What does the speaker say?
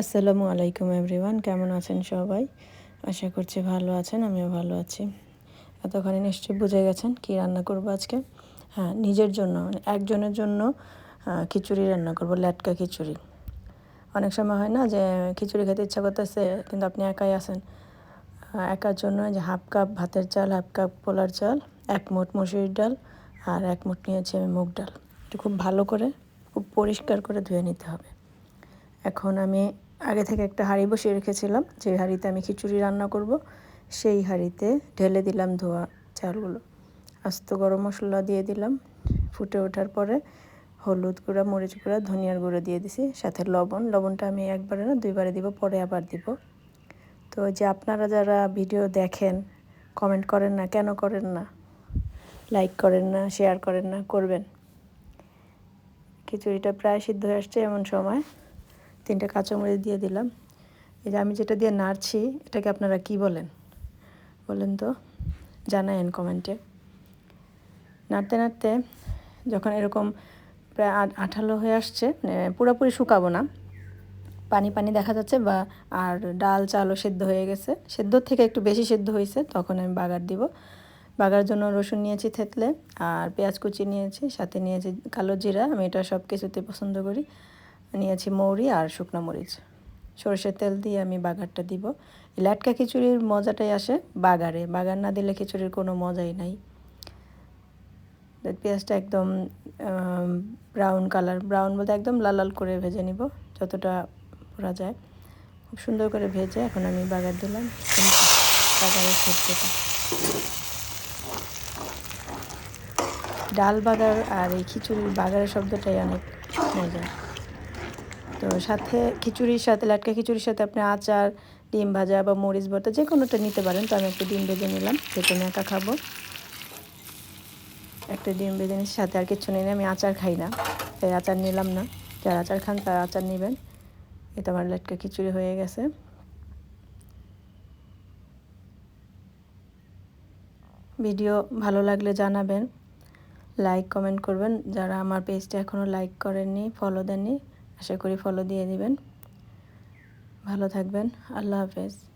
আসসালামু আলাইকুম এভরিওয়ান, কেমন আছেন সবাই? আশা করছি ভালো আছেন, আমিও ভালো আছি। এতক্ষণে নিশ্চয়ই বুঝে গেছেন কি রান্না করব আজকে? হ্যাঁ নিজের জন্য মানে একজনের জন্য খিচুড়ি রান্না করব, ল্যাটকা খিচুড়ি। অনেক সময় হয় না যে, খিচুড়ি খেতে ইচ্ছা করতেছে, কিন্তু আপনি একাই আছেন। একার জন্য যে হাফ কাপ ভাতের চাল, হাফ কাপ পোলার চাল, এক মুঠ মসুরির ডাল, আর এক মুঠ নিয়েছি আমি মুগ ডাল। একটু খুব ভালো করে, খুব পরিষ্কার করে ধুয়ে নিতে হবে। এখন আমি আগে থেকে একটা হাঁড়ি বসিয়ে রেখেছিলাম, যে হাঁড়িতে আমি খিচুড়ি রান্না করব, সেই হাঁড়িতে ঢেলে দিলাম ধোয়া চালগুলো। আস্ত গরম মশলা দিয়ে দিলাম, ফুটে ওঠার পরে হলুদ গুঁড়া, মরিচ গুঁড়া, ধনিয়ার গুঁড়ো দিয়ে দিছি, সাথে লবণ। লবণটা আমি একবারে না, দুইবারে দিব, পরে আবার দিব। তো যে আপনারা যারা ভিডিও দেখেন, কমেন্ট করেন না, কেন করেন না? লাইক করেন না, শেয়ার করেন না, করবেন। খিচুড়িটা প্রায় সিদ্ধ হয়ে আসছে এমন সময়। তিনটে কাঁচামরিচ দিয়ে দিলাম। এই যে আমি যেটা দিয়ে নাড়ছি, এটাকে আপনারা কি বলেন? বলেন তো, জানায়েন কমেন্টে। নাড়তে নাড়তে যখন এরকম প্রায় আঠালো হয়ে আসছে পুরোপুরি শুকাবো না। পানি পানি দেখা যাচ্ছে বা, আর ডাল, চালও সেদ্ধ হয়ে গেছে। সেদ্ধর থেকে একটু বেশি সেদ্ধ হয়েছে, তখন আমি বাগার দিব। বাগার জন্য রসুন নিয়েছি থেতলে, আর পেঁয়াজ কুচি নিয়েছি, সাথে নিয়েছি কালো জিরা। আমি এটা সব কিছুতে পছন্দ করি। নিয়েছি মৌরি আর শুকনো মরিচ। সরষের তেল দিয়ে আমি বাগারটা দিব। লাটকা খিচুড়ির মজাটাই আসে বাগারে। বাগার না দিলে খিচুড়ির কোনো মজাই নাই। পেঁয়াজটা একদম ব্রাউন কালার ব্রাউন বলতে একদম লাল লাল করে ভেজে নিব, যতটা করা যায়। খুব সুন্দর করে ভেজে এখন আমি বাগার দিলাম। বাগারের সবজিটা ডাল বাগার আর এই খিচুড়ির বাগারের শব্দটাই অনেক মজা তো সাথে খিচুড়ির সাথে, লাটকা খিচুড়ির সাথে আপনি আচার, ডিম ভাজা বা মরিচ ভর্তা যে কোনোটা নিতে পারেন। তো আমি একটু ডিম ভেজে নিলাম, যেহেতু আমি একা খাব। একটা ডিম ভেজে নিচ্ছি, সাথে আর কিছু নিলে আমি আচার খাই না। তাই আচার নিলাম না। যারা আচার খান তারা আচার নেবেন। এটা আমার লাটকা খিচুড়ি হয়ে গেছে। ভিডিও ভালো লাগলে জানাবেন। লাইক, কমেন্ট করবেন। যারা আমার পেজটা এখনও লাইক করেননি, ফলো দেননি আশা করি ফলো দিয়ে দিবেন। ভালো থাকবেন। আল্লাহ হাফেজ।